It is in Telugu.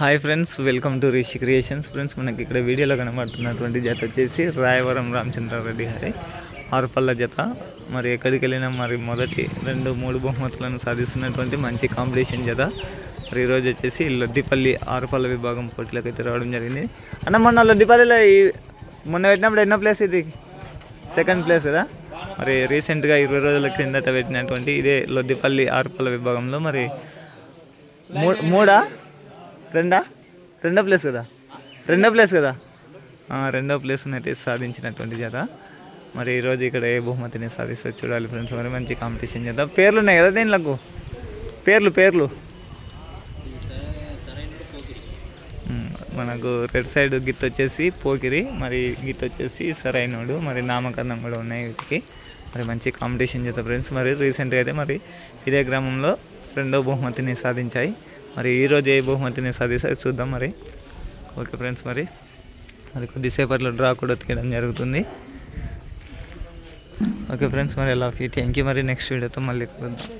Hi friends welcome to Rishi creations. Friends మనకి ఇక్కడ వీడియోలో కనబడుతున్నటువంటి జత వచ్చేసి రాయవరం రామచంద్రారెడ్డి గారి ఆరుపల్ల జత. మరి ఎక్కడికి వెళ్ళినా మరి మొదటి రెండు మూడు బహుమతులను సాధిస్తున్నటువంటి మంచి కాంపిటీషన్ జత. మరి ఈరోజు వచ్చేసి లొద్దిపల్లి ఆరుపల్ల విభాగం పోటీలకు అయితే రావడం జరిగింది. అన్న మొన్న లొద్దిపల్లిలో ఈ మొన్న పెట్టినప్పుడు ఎన్నో ప్లేస్ ఇది? సెకండ్ ప్లేస్ కదా? మరి రీసెంట్గా ఇరవై రోజుల క్రిందట పెట్టినటువంటి ఇదే లొద్దిపల్లి ఆరుపల్ల విభాగంలో మరి మూ మూడా? రెండా? రెండో ప్లేస్ కదా? రెండో ప్లేస్ కదా? రెండో ప్లేస్ అయితే సాధించినటువంటి జత. మరి ఈరోజు ఇక్కడ ఏ బహుమతిని సాధిస్తే చూడాలి ఫ్రెండ్స్. మరి మంచి కాంపిటీషన్ చేద్దాం. పేర్లు ఉన్నాయి కదా దీనిలకు? పేర్లు పేర్లు. మనకు రెడ్ సైడ్ గిత్ వచ్చేసి పోకిరి మరి గిత్ వచ్చేసి సరైనోడు మరి నామకరణం కూడా ఉన్నాయి వీటికి. మరి మంచి కాంపిటీషన్ చేద్దాం ఫ్రెండ్స్. మరి రీసెంట్గా అయితే మరి ఇదే గ్రామంలో రెండో బహుమతిని సాధించాయి. మరి ఈరోజు ఏ బహుమతిని సాధిస్తాయి చూద్దాం మరి. ఓకే ఫ్రెండ్స్ మరి మరి కొద్దిసేపట్లో డ్రా కూడా తీయడం జరుగుతుంది. ఓకే ఫ్రెండ్స్ మరి ఎలా థ్యాంక్ యూ మరి నెక్స్ట్ వీడియోతో మళ్ళీ కలుద్దాం.